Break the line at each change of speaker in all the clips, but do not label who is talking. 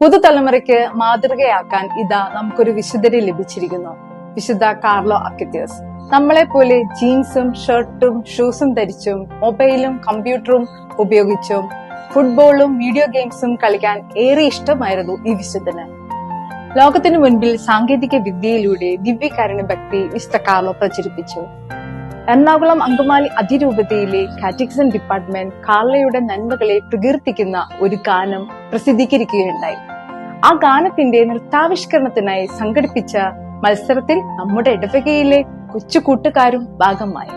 പുതുതലമുറയ്ക്ക് മാതൃകയാക്കാൻ ഇതാ നമുക്കൊരു വിശുദ്ധരെ ലഭിച്ചിരിക്കുന്നു. വിശുദ്ധ കാർലോ അക്കിത്യസ് നമ്മളെ പോലെ ജീൻസും ഷർട്ടും ഷൂസും ധരിച്ചും മൊബൈലും കമ്പ്യൂട്ടറും ഉപയോഗിച്ചും ഫുട്ബോളും വീഡിയോ ഗെയിംസും കളിക്കാൻ ഏറെ ഇഷ്ടമായിരുന്നു ഈ വിശുദ്ധന്. ലോകത്തിനു മുൻപിൽ സാങ്കേതിക വിദ്യയിലൂടെ ദിവ്യകാരണ ഭക്തി വിശുദ്ധ കാർലോ പ്രചരിപ്പിച്ചു. എറണാകുളം അങ്കമാലി അതിരൂപതയിലെ കാറ്റിക്സൺ ഡിപ്പാർട്ട്മെന്റ് കാർലയുടെ നന്മകളെ പ്രകീർത്തിക്കുന്ന ഒരു ഗാനം പ്രസിദ്ധീകരിക്കുകയുണ്ടായി. ആ ഗാനത്തിന്റെ നൃത്താവിഷ്കരണത്തിനായി സംഘടിപ്പിച്ച മത്സരത്തിൽ നമ്മുടെ ഇടവകയിലെ കൊച്ചു കൂട്ടുകാരും ഭാഗമായി.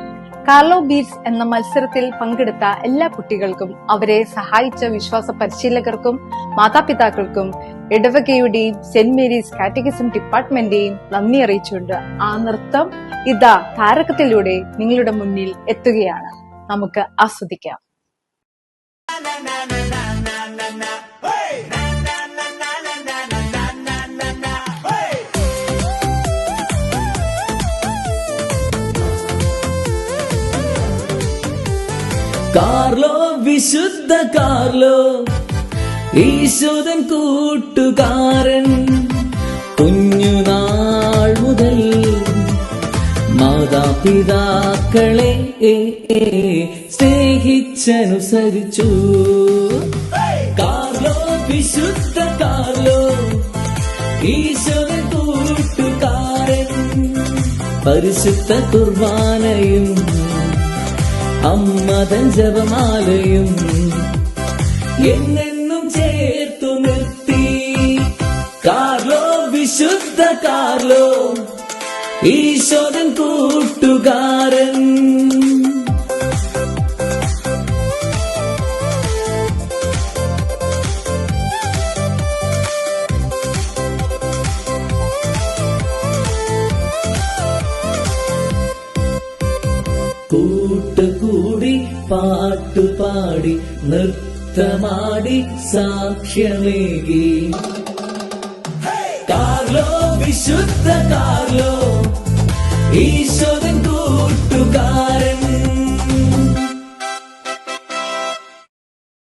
കാർലോ ബീറ്റ്സ് എന്ന മത്സരത്തിൽ പങ്കെടുത്ത എല്ലാ കുട്ടികൾക്കും അവരെ സഹായിച്ച വിശ്വാസ പരിശീലകർക്കും മാതാപിതാക്കൾക്കും ഇടവകയുടെയും സെന്റ് മേരീസ് കാറ്റഗിസം ഡിപ്പാർട്ട്മെന്റിന്റെയും നന്ദി അറിയിച്ചുകൊണ്ട് ആ നൃത്തം ഇതാ താരകത്തിലൂടെ നിങ്ങളുടെ മുന്നിൽ എത്തുകയാണ്. നമുക്ക് ആസ്വദിക്കാം.
കാർലോ വിശുദ്ധ കാർലോ ഈശോദൻ കൂട്ടുകാരൻ കുഞ്ഞുനാൾ മുതൽ മാതാപിതാക്കളെ സ്നേഹിച്ചനുസരിച്ചു. കാർലോ വിശുദ്ധ കാർലോ ഈശോദൻ കൂട്ടുകാരൻ പരിശുദ്ധ കുർബാനയും അമ്മതൻ ജപമാലയും എന്നെന്നും ചേർത്തു നിർത്തി. കാർലോ വിശുദ്ധ കാർലോ ഈശോദൻ കൂട്ടുകാരൻ. പാട്ടുപാടി നൃത്തമാടി സാക്ഷ്യമേകി. കാർലോ വിശുദ്ധ കാർലോ ഈശ്വരൻ കൂട്ടുകാരൻ.